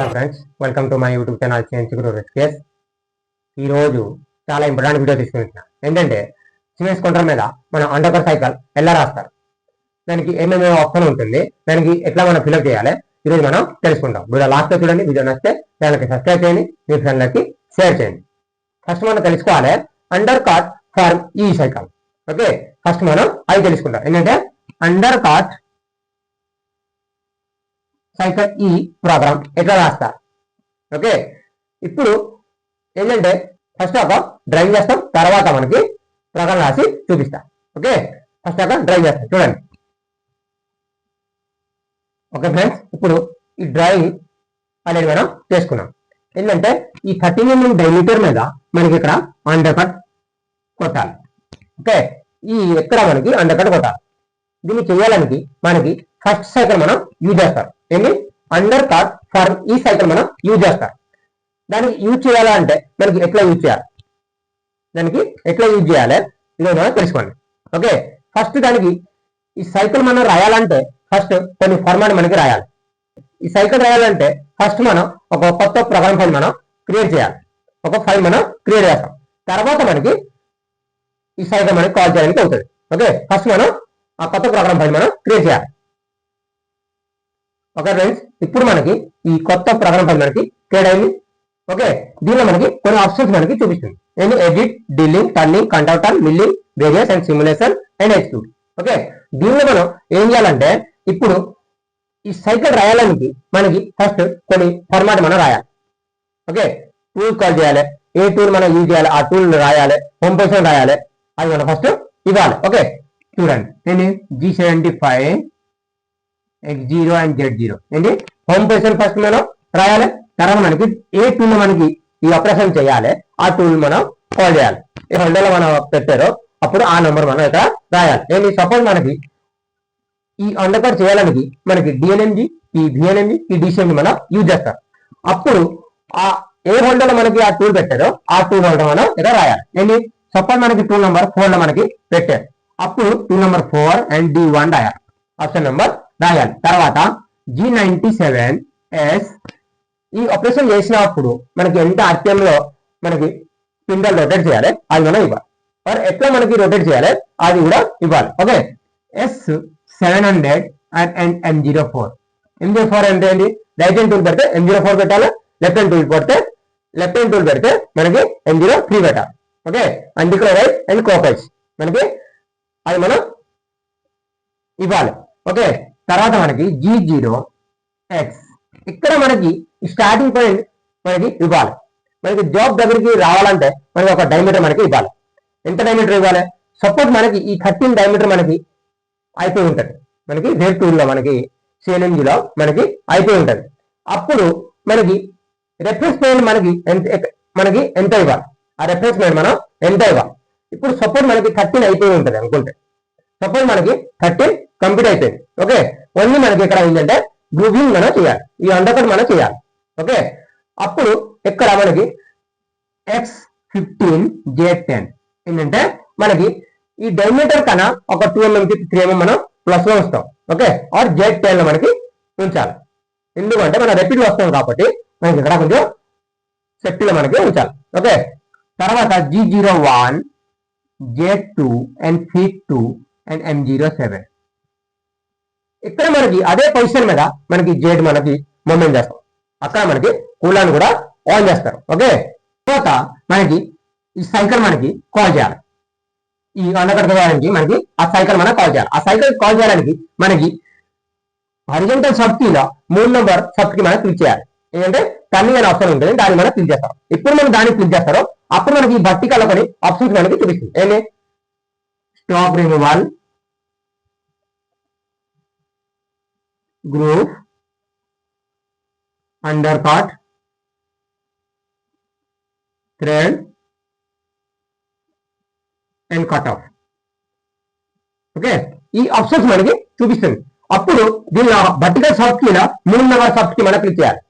Hello friends welcome to my YouTube channel change గురు రెస్కేస్ ఈరోజు చాలా ఇంపార్టెంట్ వీడియో తీసుకుంటున్నా ఏంటంటే సిమెన్స్ కౌంటర్ మీద మనం అండర్ సైకిల్ ఎలా రాస్తారు? దానికి ఏమేమి ఆప్షన్ ఉంటుంది? దానికి ఎట్లా మనం ఫిల్అప్ చేయాలి? ఈరోజు మనం తెలుసుకుంటాం వీడియో లాస్ట్ చూడండి. వీడియో నచ్చితే ఛానల్కి సబ్స్క్రైబ్ చేయండి. మీ ఫ్రెండ్లకి షేర్ చేయండి. ఫస్ట్ మనం తెలుసుకోవాలి అండర్ కార్ట్ ఫర్ ఈ సైకిల్ ఓకే ఫస్ట్ మనం అది తెలుసుకుంటాం ఏంటంటే అండర్ కార్ట్ సైకిల్ ఈ ప్రోగ్రామ్. ఎట్లా రాస్తా? ఓకే? ఇప్పుడు ఏంటంటే ఫస్ట్ ఒక డ్రైవ్ చేస్తాం. తర్వాత మనకి ప్రోగ్రామ్ రాసి చూపిస్తా. ఓకే? ఫస్ట్ ఒక డ్రైవ్ చేస్తాం. చూడండి. ఓకే ఫ్రెండ్స్ ఇప్పుడు ఈ డ్రైవ్ అనేది మనం చేసుకున్నాం. ఏంటంటే ఈ థర్టీ ఎంఎం డైమీటర్ మీద మనకి ఇక్కడ అండర్ కట్ కొట్టాలి. ఓకే? ఈ ఎక్కడ మనకి అండర్ కట్ కొట్టాలి. దీన్ని చేయాలని మనకి ఫస్ట్ సైకిల్ మనం యూజ్ చేస్తాం. ఏంటి అండర్ కార్డ్ ఫర్ ఈ సైకిల్ మనం యూజ్ చేస్తాం. దానికి యూజ్ చేయాలంటే మనకి ఎట్లా యూజ్ చేయాలి? దానికి ఎట్లా యూజ్ చేయాలి? ఇది మనం తెలుసుకోండి. ఓకే ఫస్ట్ దానికి ఈ సైకిల్ మనం రాయాలంటే ఫస్ట్ కొన్ని ఫార్మాట్ మనకి రాయాలి. ఈ సైకిల్ రాయాలంటే ఫస్ట్ మనం ఒక కొత్త ప్రోగ్రామ్ ఫైల్ మనం క్రియేట్ చేయాలి. ఒక ఫైల్ మనం క్రియేట్ చేస్తాం. తర్వాత మనకి ఈ సైకిల్ మనకి కాల్ చేయడానికి అవుతుంది. ఓకే ఫస్ట్ మనం ఆ కొత్త ప్రోగ్రామ్ ఫైల్ మనం క్రియేట్ చేయాలి. ఓకే ఫ్రెండ్స్ ఇప్పుడు మనకి ఈ కొత్త ప్రోగ్రామ్ ఫైల్ మనకి క్రియేట్ అయింది. ఓకే దీనిలో మనకి కొన్ని ఆప్షన్స్ మనకి చూపిస్తుంది. నేను edit drilling turning contour milling various and simulation and execute okay దీనిలో మనం ఏం చేయాలంటే ఇప్పుడు ఈ సైకిల్ రాయాలని మనకి ఫస్ట్ కొన్ని ఫార్మాట్ మనం రాయాలి. ఓకే టూల్ కాల్ చేయాలి. ఏ టూల్ మనం యూజ్ చేయాలి? ఆ టూల్ రాయాలి. హోమ్ పొజిషన్ రాయాలి. అది మనం ఫస్ట్ ఇవ్వాలి. ఓకే చూడండి. ఏంటి? G seventy five X zero and Z zero ఏంటి? హోమ్ పొజిషన్ ఫస్ట్ మనం రాయాలి. తర్వాత మనకి ఏ టూల్ మనకి ఈ ఆపరేషన్ చేయాలి? ఆ టూల్ మనం కాల్ చేయాలి. ఏ హోల్డర్లో మనం పెట్టారో. అప్పుడు ఆ నెంబర్ మనం ఇక్కడ రాయాలి. ఏంటి? సపోజ్ మనకి ఈ అండర్కట్ చేయడానికి మనకి డిఎన్ఎంజి ఈ బిఎన్ఎంజి ఈ డిసిఎంజి మనం యూజ్ చేస్తాం. అప్పుడు ఆ ఏ హోల్డర్ మనకి ఆ టూల్ పెట్టారో ఆ టూల్ హోల్డర్ మనం ఇక్కడ రాయాలి. ఏంటి? సపోజ్ మనకి టూల్ నెంబర్ ఫోర్లో మనకి పెట్టారు. అప్పుడు two number four and D one రాయాలి ఆప్షన్ నెంబర్ రాయాలి తర్వాత జి నైన్టీ సెవెన్ ఎస్ ఈ ఆపరేషన్ చేసినప్పుడు మనకి ఎంత ఆర్పిఎంలో మనకి స్పిండల్ రొటేట్ చేయాలి? అది మనం ఇవ్వాలి. మరి ఎట్లా మనకి రొటేట్ చేయాలి? అది కూడా ఇవ్వాలి. Okay? S seven hundred and and M zero four M zero four అంటే ఏంటి? రైట్ హ్యాండ్ టూల్ పెడితే ఎం జీరో ఫోర్ పెట్టాలి? లెఫ్ట్ హ్యాండ్ టూల్ పెడితే లెఫ్ట్ హ్యాండ్ టూల్ పెడితే మనకి ఎం జీరో త్రీ పెట్టాలి. ఓకే? అండ్ ఇక్కడ రైట్ అండ్ కోపైస్ మనకి అది మనం ఇవ్వాలి. ఓకే? తర్వాత మనకి జీ జీరో ఎక్స్ ఇక్కడ మనకి స్టార్టింగ్ పాయింట్ మనకి ఇవ్వాలి. మనకి జాబ్ దగ్గరికి రావాలంటే మనకి ఒక డైమీటర్ మనకి ఇవ్వాలి. ఎంత డైమీటర్ ఇవ్వాలి? సపోజ్ మనకి ఈ థర్టీన్ డైమీటర్ మనకి అయిపోయి ఉంటుంది. మనకి రేట్ టూల్లో మనకి సిఎన్ఎంజీలో మనకి అయిపోయి ఉంటుంది. అప్పుడు మనకి రెఫరెన్స్ పాయింట్ మనకి ఎంత మనకి ఎంత ఇవ్వాలి? ఆ రెఫరెన్స్ పాయింట్ మనం ఎంత ఇవ్వాలి? ఇప్పుడు సపోజ్ మనకి థర్టీన్ అయిపోయి ఉంటుంది అనుకుంటే. సపోజ్ మనకి థర్టీన్ కంప్లీట్ అయిపోయింది. ఓకే? ఓన్లీ మనకి ఇక్కడ ఏంటంటే గ్రూపింగ్ మనం చేయాలి. ఈ అండర్కట్ మనం చేయాలి. ఓకే? అప్పుడు ఇక్కడ మనకి ఎక్స్ ఫిఫ్టీన్ జే టెన్ ఏంటంటే మనకి ఈ డైమీటర్ కన్నా ఒక టూ ఎంఎంకి త్రీ ఎంఎం మనం ప్లస్లో ఉంచుతాం. ఓకే? ఆర్ జెడ్ టెన్లో మనకి ఉంచాలి. ఎందుకంటే మనం రెపిడ్ వస్తాం కాబట్టి మనకి ఇక్కడ కొంచెం సెఫ్టీలో మనకి ఉంచాలి. ఓకే? తర్వాత G zero one J two and and two and M zero seven ఇక్కడ మనకి అదే పొజిషన్ మీద మనకి జెడ్ మనకి మూమెంట్ చేస్తాం. అక్కడ మనకి కూలాన్ని కూడా ఆన్ చేస్తారు. ఓకే? తర్వాత మనకి ఈ సైకిల్ మనకి కాల్ చేయాలి. ఈ అండకట్ మనకి ఆ సైకిల్ మనం కాల్ చేయాలి. ఆ సైకిల్ కాల్ చేయడానికి మనకి హరిజంటల్ సబ్కీలో మూడు నెంబర్ సబ్కి మనం క్లిక్ చేయాలి. ఏంటంటే టర్నింగ్ అనే ఆప్షన్ ఉంటుంది. దాన్ని మనం క్లిక్ చేస్తాం. ఇప్పుడు మనం దాన్ని క్లిక్ చేస్తారో అప్పుడు మనకి ఈ vertical లో కొన్ని ఆప్షన్స్ మనకి చూపిస్తుంది ఏంటి stop removal group undercut thread and cut off okay ఈ ఆప్షన్స్ మనకి చూపిస్తుంది. అప్పుడు దీనిలో వర్టికల్ సాఫ్ట్ కీలో మూడు నెంబర్ సాఫ్ట్కి మనం క్లిక్ చేయాలి.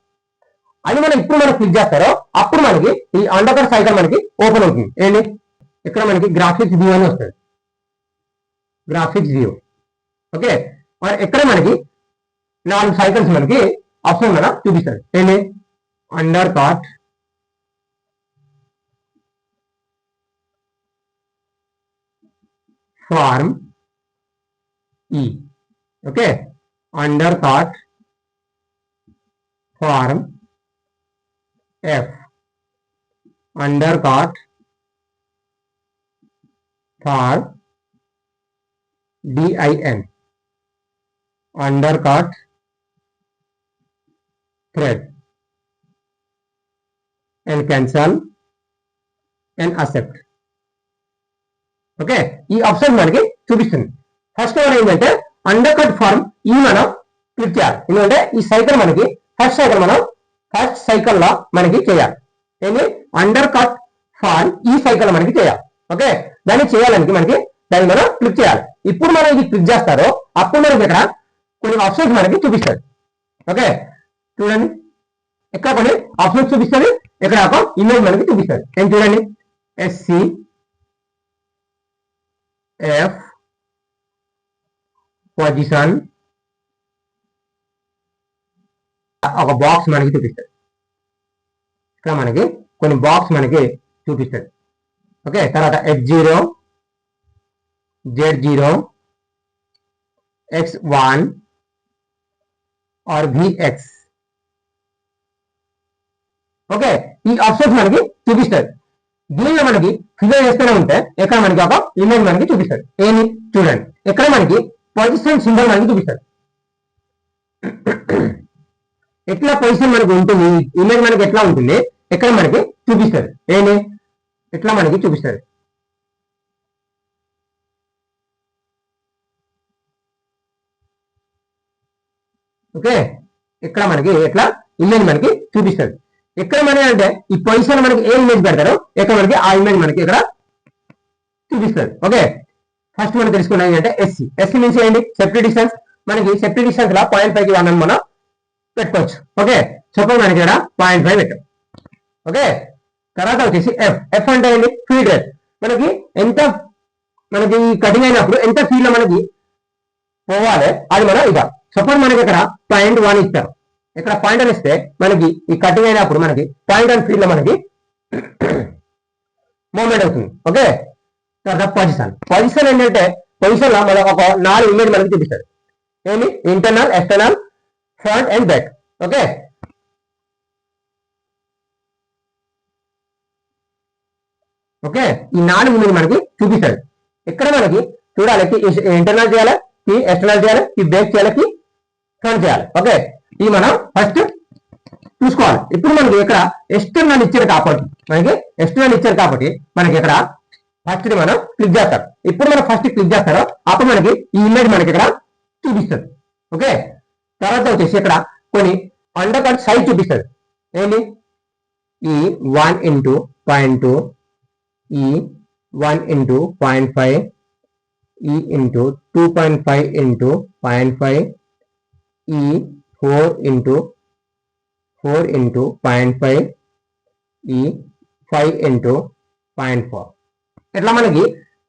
అది మనం ఇప్పుడు మనం క్లిక్ చేస్తారో అప్పుడు మనకి ఈ అండర్ సైకిల్ మనకి ఓపెన్ అవుతుంది. ఏంటి? ఇక్కడ మనకి గ్రాఫిక్స్ వ్యూ అని వస్తుంది. Graphics view okay? మరి ఇక్కడ మనకి నాలుగు సైకిల్స్ మనకి ఆప్షన్ మన చూపిస్తుంది. ఏంటి? అండర్ కార్ట్ ఫార్మ్ ఈ okay? Undercut form F. Undercut for DIN. Undercut thread and cancel and accept. Okay ఈ ఆప్షన్ మనకి చూపిస్తుంది ఫస్ట్ వన్ ఏంటంటే అండర్ కట్ ఫార్మ్ ఈ మనం క్లిక్ చేయాలి ఎందుకంటే ఈ సైకిల్ మనకి ఫస్ట్ సైకిల్ మనం ఫస్ట్ సైకిల్లో మనకి చేయాలి. ఏంటి అండర్ కట్ ఫాల్ ఈ సైకిల్ మనకి చేయాలి. ఓకే? దాన్ని చేయాలని మనకి దాన్ని మనం క్లిక్ చేయాలి. ఇప్పుడు మనం ఇది క్లిక్ చేస్తారో అప్పుడు మనకి ఇక్కడ కొన్ని ఆప్షన్స్ మనకి చూపిస్తుంది ఓకే? చూడండి. ఇక్కడ కొన్ని ఆప్షన్స్ చూపిస్తుంది? ఇక్కడ ఒక ఇమేజ్ మనకి చూపిస్తుంది ఏం చూడండి? ఎస్సి ఎఫ్ పొజిషన్ ఒక బాక్స్ మనకి చూపిస్తుంది ఇక్కడ మనకి కొన్ని బాక్స్ మనకి చూపిస్తుంది ఓకే తర్వాత X zero Z zero X one R VX okay ఈ ఆప్షన్స్ మనకి చూపిస్తుంది దీనిలో మనకి ఫిగర్ చేస్తూనే ఉంటే ఇక్కడ మనకి ఒక ఇమేజ్ మనకి చూపిస్తుంది ఏమి? చూడండి. ఇక్కడ మనకి పొజిషన్ సింబల్ మనకి చూపిస్తుంది ఎట్లా పొజిషన్ మనకి ఉంటుంది? ఇమేజ్ మనకి ఎట్లా ఉంటుంది? ఎక్కడ మనకి చూపిస్తుంది ఏమి ఎట్లా మనకి చూపిస్తుంది ఓకే? ఇక్కడ మనకి ఎట్లా? ఇమేజ్ మనకి చూపిస్తుంది ఎక్కడ మనకి అంటే ఈ పొజిషన్ మనకి ఏ ఇమేజ్ పెడతారో ఎక్కడ మనకి ఆ ఇమేజ్ మనకి ఇక్కడ చూపిస్తుంది ఓకే? ఫస్ట్ మనం తెలుసుకున్నది ఏంటంటే ఎస్సీ ఎస్సీ మీన్స్ ఏంటి సెఫ్టీ డిస్టెన్స్ మనకి సెఫ్టీ డిస్టెన్స్ లా పాయింట్ ఫైవ్కి వన్ మనం పెట్టుకోవచ్చు. ఓకే? సపోజ్ మనకి ఇక్కడ పాయింట్ ఫైవ్ పెట్టాం. ఓకే? తర్వాత వచ్చేసి ఎఫ్ ఎఫ్ అంటే ఏంటి? Feed rate. మనకి ఎంత మనకి కటింగ్ అయినప్పుడు ఎంత ఫీల్లో మనకి పోవాలి అది మనం ఇక సపోజ్ మనకి ఇక్కడ పాయింట్ వన్ ఇస్తారు ఇక్కడ పాయింట్ అని ఇస్తే మనకి ఈ కటింగ్ అయినప్పుడు మనకి పాయింట్ అండ్ ఫీల్డ్లో మనకి మూమెంట్ అవుతుంది. ఓకే? తర్వాత పొజిషన్. పొజిషన్ ఏంటంటే పొజిషన్లో మనం ఒక నాలుగు ఇమేజ్ మనకి చూపిస్తారు. ఏమి internal external front and back. Okay okay ఈ నాలుగు ముందు మనకి చూపిస్తాడు. ఇక్కడ మనకి? చూడాలి. ఇంటర్నల్ చేయాలి? ఈ ఎక్స్టర్నల్ చేయాలి? ఈ బ్యాక్ చేయాలి? ఫ్రంట్ చేయాలి? ఓకే ఇది మనం ఫస్ట్ చూసుకోవాలి. ఇప్పుడు మనకి ఇక్కడ ఎక్స్టర్నల్ ఇచ్చారు కాబట్టి మనకి ఎక్స్టర్నల్ ఇచ్చారు కాబట్టి మనకి ఇక్కడ ఫస్ట్ మనం క్లిక్ చేస్తాం. ఇప్పుడు మనం ఫస్ట్ క్లిక్ చేస్తారో అప్పుడు మనకి ఈ ఇమేజ్ మనకి ఇక్కడ చూపిస్తుంది. ఓకే తర్వాత వచ్చేసి ఇక్కడ కొన్ని అండర్ కట్ సైజ్ చూపిస్తుంది ఏంటి? ఈ వన్ ఇంటూ పాయింట్ టూ ఈ వన్ ఇంటూ పాయింట్ ఫైవ్ ఈ into two point five into point five ఈ four into four into point five ఈ ఫైవ్ ఇంటూ పాయింట్ ఫోర్ ఇట్లా మనకి?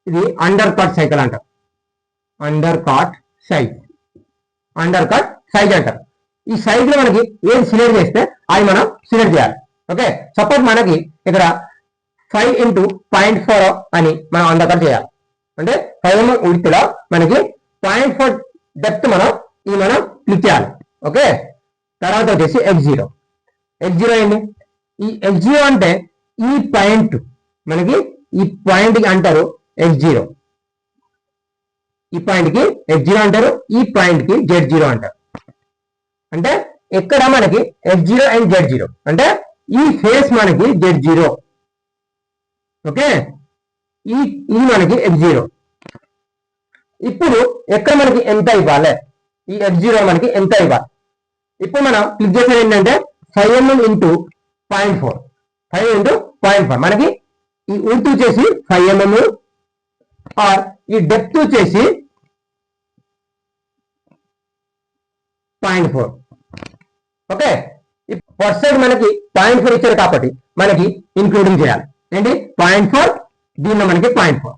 ఇది అండర్ కట్ సైకిల్ అంటారు undercut size undercut size అంటారు. ఈ సైజ్లో మనకి ఏది సిలెక్ట్ చేస్తే అది మనం సిలెక్ట్ చేయాలి. ఓకే? సపోజ్ మనకి ఇక్కడ ఫైవ్ ఇంటూ పాయింట్ ఫోర్ అని మనం అండర్ చేయాలి. అంటే ఫైవ్ ఎంఎం ఉడితిలో మనకి పాయింట్ ఫోర్ డెప్త్ మనం ఇది మనం క్లిక్ చేయాలి. ఓకే? తర్వాత వచ్చేసి ఎక్స్ జీరో ఎక్స్ జీరో ఏంటి? ఈ ఎక్స్ జీరో అంటే ఈ పాయింట్ మనకి ఈ పాయింట్కి అంటారు ఎక్స్ జీరో ఈ పాయింట్కి ఎక్స్ జీరో అంటారు ఈ పాయింట్కి జెడ్ జీరో అంటారు. అంటే ఇక్కడ మనకి F zero and Z zero అంటే ఈ ఫేస్ మనకి జెడ్ జీరో ఓకే? ఈ ఇది మనకి ఎఫ్ జీరో ఇప్పుడు ఎక్కడ మనకి ఎంత ఇవ్వాలి? ఈ ఎఫ్ జీరో మనకి ఎంత ఇవ్వాలి? ఇప్పుడు మనం క్లిక్ చేసేది ఏంటంటే five mm into point four five into point four మనకి ఈ ఉర్త్ వచ్చేసి ఫైవ్ ఎంఎం ఆర్ ఈ డెప్త్ వచ్చేసి point four okay? First side మనకి పాయింట్ ఫోర్ ఇచ్చారు కాబట్టి మనకి ఇంక్లూడింగ్ చేయాలి. ఏంటి? పాయింట్ ఫోర్ దీనిలో మనకి పాయింట్ ఫోర్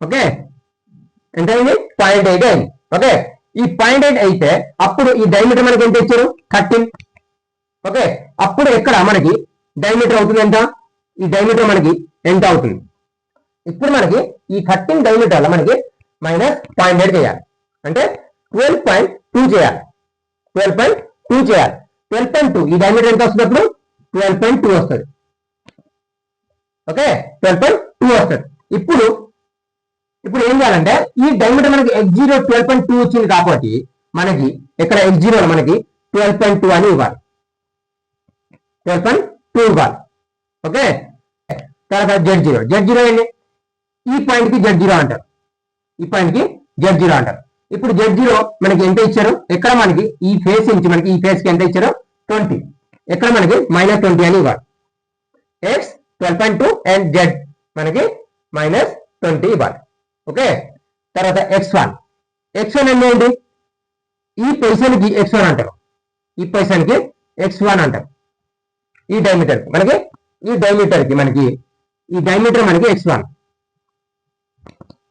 ఓకే? ఎంత అయింది పాయింట్ ఎయిట్ అయింది. ఓకే? ఈ పాయింట్ ఎయిట్ అయితే అప్పుడు ఈ డైమీటర్ మనకి ఎంత ఇచ్చారు? Thirteen okay? అప్పుడు ఇక్కడ మనకి డైమీటర్ అవుతుంది ఎంత? ఈ డైమీటర్ మనకి ఎంత అవుతుంది? ఇప్పుడు మనకి ఈ థర్టీన్ డైమీటర్ మనకి మైనస్ పాయింట్ ఎయిట్ చేయాలి. అంటే ట్వెల్వ్ పాయింట్ టూ చేయాలి. ట్వెల్వ్ పాయింట్ టూ చేయాలి. ట్వెల్వ్ పాయింట్ టూ ఈ డైమీటర్ ఎంత వస్తుంది అప్పుడు? ట్వెల్వ్ పాయింట్ టూ వస్తుంది. ఓకే ట్వెల్వ్ పాయింట్ టూ వస్తుంది. ఇప్పుడు ఇప్పుడు ఏం చేయాలంటే ఈ డైమీటర్ మనకి X zero twelve point two వచ్చింది కాబట్టి మనకి ఇక్కడ ఎక్స్ జీరో మనకి ట్వెల్వ్ పాయింట్ టూ అని ఇవ్వాలి. ట్వెల్వ్ పాయింట్ టూ ఇవ్వాలి. ఓకే తర్వాత జెడ్ జీరో జెడ్ జీరో ఏంటి? ఈ పాయింట్కి జెడ్ జీరో అంటారు. ఈ పాయింట్కి జెడ్ జీరో అంటారు. ఇప్పుడు జెడ్ జీరో మనకి ఎంత ఇచ్చారు? ఎక్కడ మనకి? ఈ ఫేస్ నుంచి మనకి ఈ ఫేస్కి ఎంత ఇచ్చారు? ట్వంటీ ఎక్కడ మనకి? మైనస్ ట్వంటీ అని ఇవ్వాలి. X twelve point two and Z మనకి మైనస్ ట్వంటీ ఇవ్వాలి. ఓకే తర్వాత ఎక్స్ వన్ ఎక్స్ వన్ అంటే ఏంటి? ఈ పొజిషన్కి ఎక్స్ వన్ అంటారు. ఈ పొజిషన్కి ఎక్స్ వన్ అంటారు. ఈ డైమీటర్కి మనకి ఈ డైమీటర్కి మనకి ఈ డైమీటర్ మనకి ఎక్స్ వన్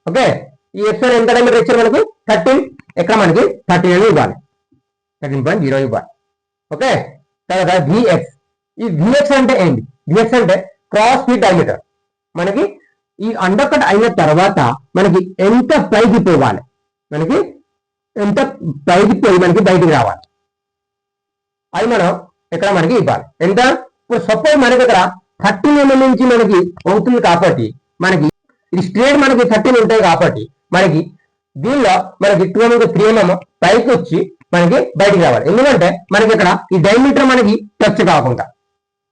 ఓకే ఈ ఎక్స్ ఎంత డైమీటర్ ఇచ్చారు మనకి? థర్టీన్ ఎక్కడ మనకి థర్టీన్ అని ఇవ్వాలి. థర్టీన్ పాయింట్ జీరో ఇవ్వాలి. ఓకే? తర్వాత విఎక్స్ ఈ విఎక్స్ అంటే ఏంటి? విఎక్స్ అంటే క్రాస్ ఫీట్ డైమీటర్ మనకి ఈ అండర్ కట్ అయిన తర్వాత మనకి ఎంత పైకి పోవాలి? మనకి ఎంత పైకి పోయి మనకి బయటికి రావాలి? అది మనం ఇక్కడ మనకి ఇవ్వాలి. ఎంత? ఇప్పుడు సపోజ్ మనకి ఇక్కడ థర్టీన్ ఎంఎం mm నుంచి మనకి అవుతుంది కాబట్టి మనకి ఇది స్ట్రేట్ మనకి థర్టీన్ ఉంటాయి కాబట్టి మనకి దీనిలో మనకి టూ ఎంఎం త్రీ ఎంఎం పైకి వచ్చి మనకి బయటికి రావాలి. ఎందుకంటే మనకి ఇక్కడ ఈ డైమీటర్ మనకి టచ్ కాకుండా.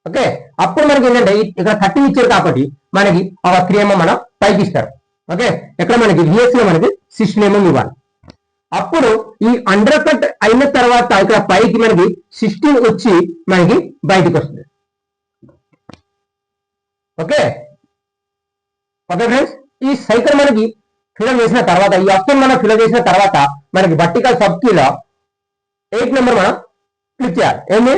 ఓకే అప్పుడు మనకి ఏంటంటే ఇక్కడ థర్టీ ఇచ్చారు కాబట్టి మనకి ఆ త్రీ ఎంఎం మనం పైకి ఇస్తారు. ఓకే ఇక్కడ మనకి విఎస్లో మనకి సిక్స్టీన్ ఎంఎం ఇవ్వాలి. అప్పుడు ఈ అండర్ కట్ అయిన తర్వాత ఇక్కడ పైకి మనకి సిక్స్టీన్ వచ్చి మనకి బయటకు వస్తుంది. ఓకే ఓకే ఫ్రెండ్స్ ఈ సైకిల్ మనకి ఫిల్ చేసిన తర్వాత ఈ ఆప్షన్ మనం ఫిల్ చేసిన తర్వాత మనకి వర్టికల్ సబ్ కీలో ఎయిట్ నెంబర్ మనం క్లిక్ చేయాలి. ఏంటి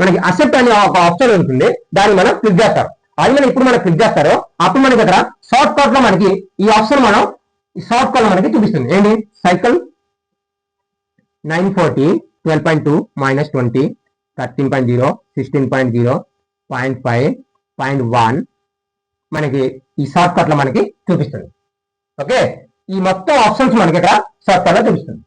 మనకి అసెప్ట్ అనే ఒక ఆప్షన్ ఉంటుంది. దాన్ని మనం క్లిక్ చేస్తారు. అది మనం ఇప్పుడు మనం క్లిక్ చేస్తారో అప్పుడు మనకి ఇక్కడ షార్ట్ కట్లో మనకి ఈ ఆప్షన్ మనం ఈ షార్ట్ కట్లో మనకి చూపిస్తుంది. ఏంటి cycle nine forty twelve point two minus twenty thirteen point zero sixteen point zero point five point one మనకి ఈ షార్ట్ కట్లో మనకి చూపిస్తుంది. ఓకే? ఈ మొత్తం ఆప్షన్స్ మనకి ఇక్కడ షార్ట్ తెలుస్తుంది.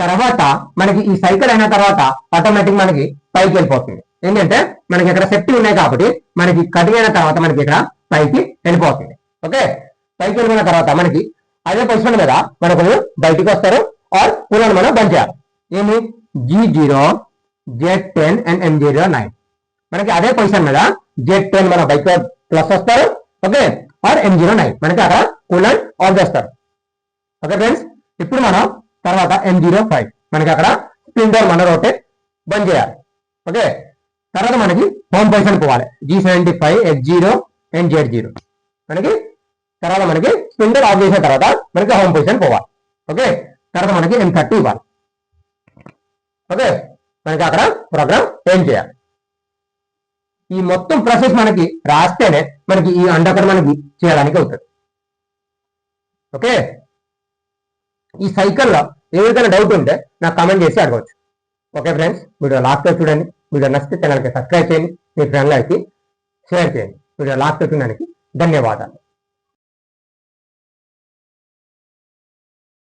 తర్వాత మనకి ఈ సైకిల్ అయిన తర్వాత ఆటోమేటిక్ మనకి పైకి వెళ్ళిపోతుంది. ఏంటంటే మనకి ఇక్కడ సేఫ్టీ ఉన్నాయి కాబట్టి మనకి కటింగ్ అయిన తర్వాత మనకి ఇక్కడ పైకి వెళ్ళిపోతుంది. ఓకే? పైకి వెళ్ళిన తర్వాత మనకి అదే పొజిషన్ మీద మనకు బయటికి వస్తారు ఆర్ పూలను మనం బంద్ చేయాలి. ఏమి? G zero Z ten and M zero nine మనకి అదే పొజిషన్ మీద జెడ్ టెన్ మన బైక్ ప్లస్ వస్తారు. Okay? R M zero nine మనకి అక్కడ కూలర్ ఆఫ్ చేస్తారు. ఓకే ఫ్రెండ్స్ ఇప్పుడు మనం తర్వాత ఎం జీరో ఫైవ్ మనకి అక్కడ స్ప్రింటర్ మన రోటేట్ బంద్ చేయాలి. ఓకే తర్వాత మనకి హోమ్ పొజిషన్ పోవాలి. G seventy five S zero and Z zero మనకి తర్వాత మనకి స్ప్రింటర్ ఆఫ్ చేసిన తర్వాత మనకి హోమ్ పొజిషన్ పోవాలి. ఓకే తర్వాత మనకి ఎం థర్టీ ఇవ్వాలి. ఓకే మనకి అక్కడ ప్రోగ్రామ్ ఏం చేయాలి? ఈ మొత్తం ప్రాసెస్ మనకి రాస్తేనే మనకి ఈ అండర్ మనకి చేయడానికి అవుతుంది. ఓకే? ఈ సైకిల్లో ఏదైనా డౌట్ ఉంటే నాకు కామెంట్ చేసి అడగవచ్చు ఓకే ఫ్రెండ్స్ వీడియో లాస్ట్ చూడండి. వీడియో నచ్చితే ఛానల్కి సబ్స్క్రైబ్ చేయండి. మీ ఫ్రెండ్లకి షేర్ చేయండి. వీడియో లాస్ట్ చూడడానికి ధన్యవాదాలు.